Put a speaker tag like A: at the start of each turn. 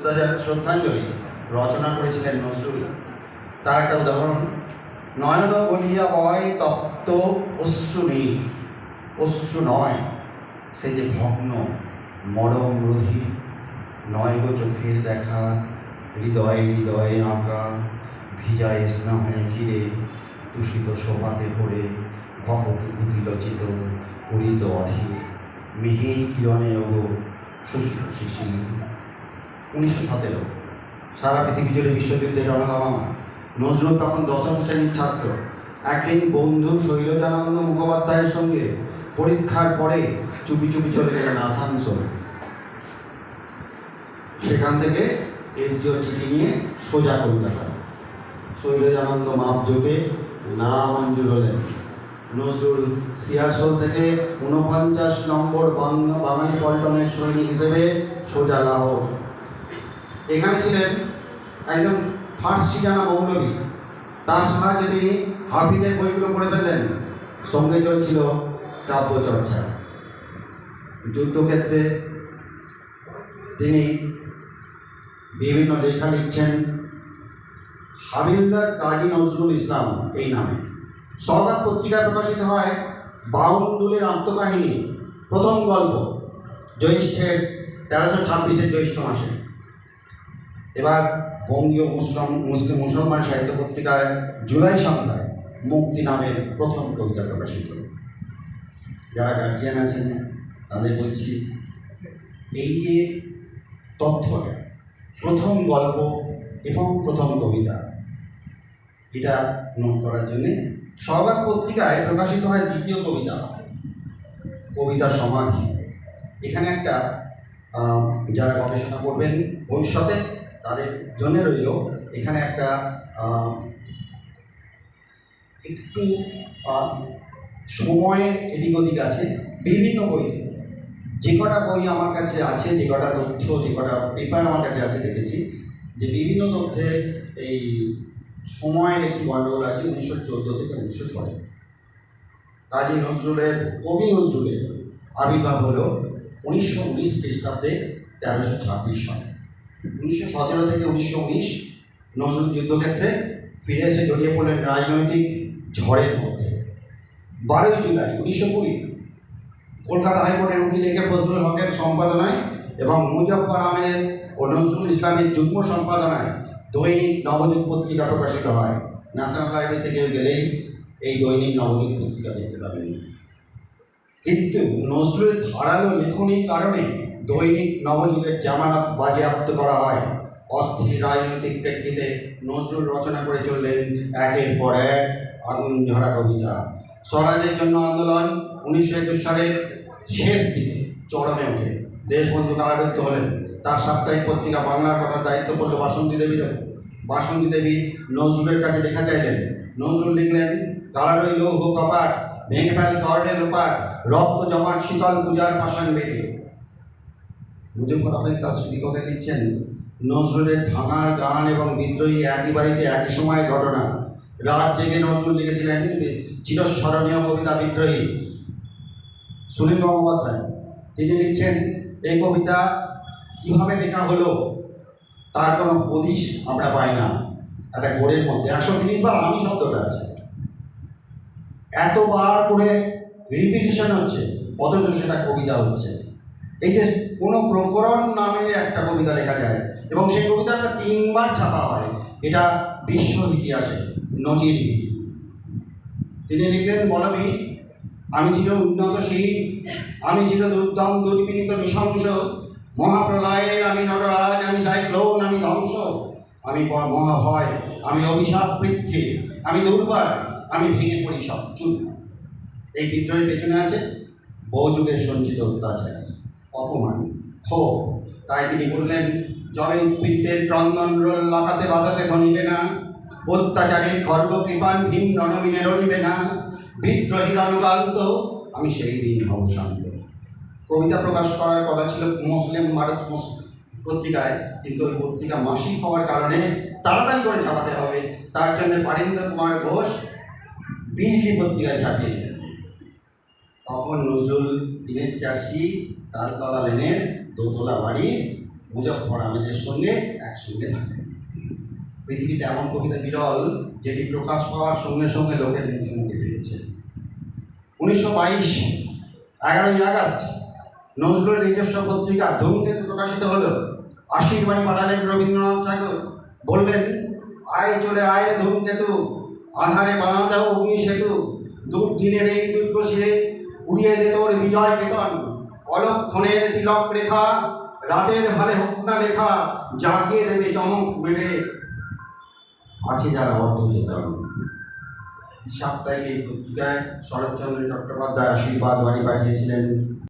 A: শ্রদ্ধা- শ্রদ্ধাঞ্জলি রচনা করেছিলেন নজরুল। তার একটা উদাহরণ, নয়ন বলিয়া বয় তপ্ত অশ্রু নেই অশ্রু নয়, সে যে ভগ্ন, মরম রোধী। নয় গো চোখের দেখা, হৃদয়ে হৃদয়ে আঁকা, ভিজায় স্নেহে ঘিরে, দূষিত শোভাতে পড়ে, ভপতি উতিলচিত করিত অধীর। মিহির কিরণে ওগো শোষিত শিশির উনিশশো সতেরো। সারা পৃথিবী জুড়ে বিশ্বযুদ্ধের রণদামামা নজরুল তখন দশম শ্রেণির ছাত্র। একদিন বন্ধু শৈলজানন্দ মুখোপাধ্যায়ের সঙ্গে পরীক্ষার পরে চুপি চুপি চলে গেলেন আসানসোল। সেখান থেকে এসডিও চিঠি নিয়ে সোজা কলকাতা শৈলজানন্দ মাপযোগে না মঞ্জুর হলেন। নজরুল সিয়ারসোল থেকে উনপঞ্চাশ নম্বর বাংলা বাঙালি পল্টনের সৈনিক হিসেবে সোজা লাহোর। এখানে ছিলেন একজন ফার্সি জানা মৌলবী। তার সাহায্যে তিনি হাফিজের বইগুলো পড়ে ফেললেন। সঙ্গে চলছিল কাব্যচর্চা। যুদ্ধক্ষেত্রে তিনি বিভিন্ন লেখা লিখছেন। হাবিলদার কাজী নজরুল ইসলাম এই নামে। সরকার পত্রিকায় প্রকাশিত হয় বাউন্ডুলের আত্মকাহিনী প্রথম গল্প জ্যৈষ্ঠের তেরোশো ছাব্বিশের জ্যৈষ্ঠ মাসে। এবার বঙ্গীয় মুসলিম মুসলিম, মুসলমান সাহিত্য পত্রিকায় জুলাই সংখ্যায় মুক্তি নামের প্রথম কবিতা প্রকাশিত যারা গার্জিয়ান আছেন, তাদের বলছি, এই যে তথ্যটা, প্রথম গল্প এবং প্রথম কবিতা, এটা নোট করার জন্যে সবার পত্রিকায় প্রকাশিত হয় দ্বিতীয় কবিতা। কবিতা সমাধি। এখানে একটা যারা গবেষণা করবেন ভবিষ্যতে তাদের জন্য রইল এখানে একটা একটু সময়ের এদিক ওদিক আছে, বিভিন্ন বইতে যে কটা বই আমার কাছে আছে, যে কটা তথ্য, যে কটা পেপার আমার কাছে আছে, দেখেছি, যে বিভিন্ন তথ্যে এই সময়ের একটি গণ্ডগোল আছে উনিশশো চোদ্দ থেকে উনিশশো ষোলো। কাজী নজরুলের, কবি নজরুলের আবির্ভাব হলো উনিশশো উনিশ খ্রিস্টাব্দে তেরোশো ছাব্বিশ সালে। উনিশশো সতেরো থেকে উনিশশো উনিশ নজরুল যুদ্ধক্ষেত্রে ফিরে এসে জড়িয়ে পড়লেন রাজনৈতিক ঝড়ের মধ্যে। বারোই জুলাই উনিশশো কুড়ি কলকাতা হাইকোর্টের উকিল একে ফজলুল হকের সম্পাদনায় এবং মুজফর আহমেদ ও নজরুল ইসলামের যুগ্ম সম্পাদনায় দৈনিক নবযুগ পত্রিকা প্রকাশিত হয়। ন্যাশনাল লাইব্রেরি থেকে গেলেই এই দৈনিক নবযুগ পত্রিকা দেখতে পাবেন। কিন্তু নজরুলের ধারালো লেখনির কারণে দৈনিক নবযুগের জামানত বাজেয়াপ্ত করা হয়। অস্থির রাজনৈতিক প্রেক্ষিতে নজরুল রচনা করে চললেন একের পর এক আগুন ঝরা কবিতা। স্বরাজের জন্য আন্দোলন উনিশশো একুশ সালের শেষ দিকে চরমে ওঠে। দেশবন্ধু কারারুদ্ধ হলেন। তার সাপ্তাহিক পত্রিকা বাংলার কথার দায়িত্ব পড়ল বাসন্তী দেবীর বাসন্তী দেবী নজরুলের কাছে লেখা চাইলেন, নজরুল লিখলেন কালারই লৌহ কপাট, ভেঙে ফেল কর্ণের লোপাট, রক্ত জমাট শীতল পূজার পাষাণ বেগে মুজিবুর আহমেদ তার স্মৃতিকথা লিখছেন, নজরুলের ভাঙার গান এবং বিদ্রোহী একই বাড়িতে একই সময়ের ঘটনা। রাত জেগে নজরুল লিখেছিলেন চিরস্মরণীয় কবিতা বিদ্রোহী। সুনীল গঙ্গোপাধ্যায়, তিনি লিখছেন এই কবিতা কীভাবে লেখা হলো, তার কোনো হদিশ আমরা পাই না। একটা গোড়ের মধ্যে, একশো তিরিশ বার আমি শব্দটা আছে। এতবার করে রিপিটিশন হচ্ছে, অথচ সেটা কবিতা হচ্ছে। এই যে কোনো প্রকরণ নামে একটা কবিতা লেখা যায়, এবং সেই কবিতাটা তিনবার ছাপা হয়, এটা বিশ্ব ইতিহাসে নজিরবিহীন তিনি লিখলেন, বলবি, আমি ছিল উন্নতশীল আমি ছিল দুর্দম দুর্বিনীত নৃশংস, মহাপ্রলয়ের আমি নটরাজ, আমি সাইক্লোন, আমি ধ্বংস, আমি মহাভয় আমি অভিশাপ পৃথ্বী আমি দুর্বার, আমি ভেঙে পড়ি সব চূর্ণ। এই বিদ্রোহের পেছনে আছে বহু যুগের সঞ্চিত অত্যাচার। অপমান, ক্ষোভ। তাই তিনি বললেন জবে উৎপীড়িতের ক্রন্দন আকাশে বাতাসে ধনিবে না। অত্যাচারের খর্ব কৃপান ভীম রণমিনে রণিবে না। বিদ্রোহীর অনুকান্ত, আমি সেই দিন হব শান্ত। কবিতা প্রকাশ করার কথা ছিল মুসলিম ভারত পত্রিকায়। কিন্তু ওই পত্রিকা মাসিক হওয়ার কারণে তাড়াতাড়ি করে ছাপাতে হবে। তার জন্য পারেন্দ্র কুমার ঘোষ বিজলি পত্রিকায় ছাপিয়ে দিলেন তখন নজরুল দিনের চাষি তালতলা লেনের দোতলা বাড়ি, মুজফ্ফর আহমেদের সঙ্গে একসঙ্গে থাকে। পৃথিবীতে এমন কবিতা বিরল যেটি প্রকাশ পাওয়ার সঙ্গে সঙ্গে লোকের মুখে মুখে পেয়েছে উনিশশো বাইশ, এগারোই আগস্ট, নজরুলের নিজস্ব পত্রিকা ধূমকেতু প্রকাশিত হলো। আশির বাড়ি পাঠালেন রবীন্দ্রনাথ ঠাকুর। বললেন, আয় চলে আয় রে ধূমকেতু, আধারে বানা দাও অগ্নি সেতু দুর্দিনের এই দুর্গ শিরে উড়িয়ে দে তোর বিজয় কেতন অলক্ষণের তিলক রেখা, রাতের ভালে হত্যা লেখা জাগিয়ে দেবে চমক মেলে। আছে যারা অর্থচেতন সাপ্তাহিক এই পত্রিকায় শরৎচন্দ্র চট্টোপাধ্যায় আশীর্বাদ বাড়ি পাঠিয়েছিলেন।